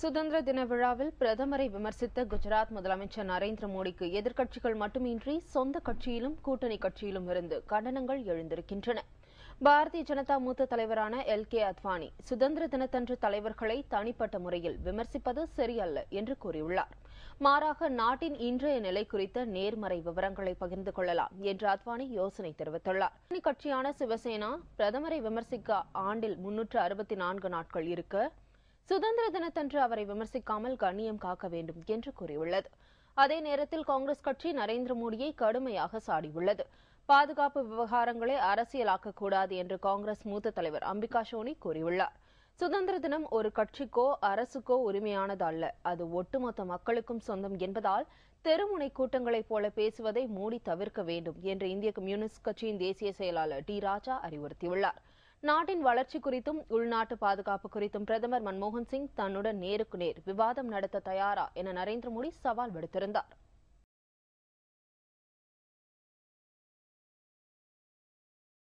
சுதந்திர தின விழாவில் பிரதமரை விமர்சித்த குஜராத் முதலமைச்சர் நரேந்திர மோடிக்கு எதிர்க்கட்சிகள் மட்டுமின்றி சொந்த கட்சியிலும் கூட்டணி கட்சியிலும் இருந்து கண்டனங்கள் எழுந்திருக்கின்றன. பாரதிய ஜனதா மூத்த தலைவரான எல் கே அத்வானி சுதந்திர தினத்தன்று தலைவர்களை தனிப்பட்ட முறையில் விமர்சிப்பது சரியல்ல என்று கூறியுள்ளார். மாறாக நாட்டின் இன்றைய நிலை குறித்த நேர்மறை விவரங்களை பகிர்ந்து கொள்ளலாம் என்று அத்வானி யோசனை தெரிவித்துள்ளார். கட்சியான சிவசேனா பிரதமரை விமர்சிக்க ஆண்டில் முன்னூற்று அறுபத்தி நான்கு நாட்கள் இருக்க சுதந்திர தினத்தன்று அவரை விமர்சிக்காமல் கண்ணியம் காக்க வேண்டும் என்று கூறியுள்ளது. அதே நேரத்தில் காங்கிரஸ் கட்சி நரேந்திர மோடியை கடுமையாக சாடியுள்ளது. பாதுகாப்பு விவகாரங்களை அரசியலாக்கக்கூடாது என்று காங்கிரஸ் மூத்த தலைவர் அம்பிகா சோனி கூறியுள்ளார். சுதந்திர தினம் ஒரு கட்சிக்கோ அரசுக்கோ உரிமையானது அல்ல அது ஒட்டுமொத்த மக்களுக்கும் சொந்தம் என்பதால் தெருமுனை கூட்டங்களைப் போல பேசுவதை மூடி தவிர்க்க வேண்டும் என்று இந்திய கம்யூனிஸ்ட் கட்சியின் தேசிய செயலாளர் டி ராஜா அறிவுறுத்தியுள்ளார். நாட்டின் வளர்ச்சி குறித்தும் உள்நாட்டு பாதுகாப்பு குறித்தும் பிரதமர் மன்மோகன் சிங் தன்னுடன் நேருக்கு நேர் விவாதம் நடத்த தயாரா என நரேந்திர மோடி சவால் விடுத்திருந்தார்.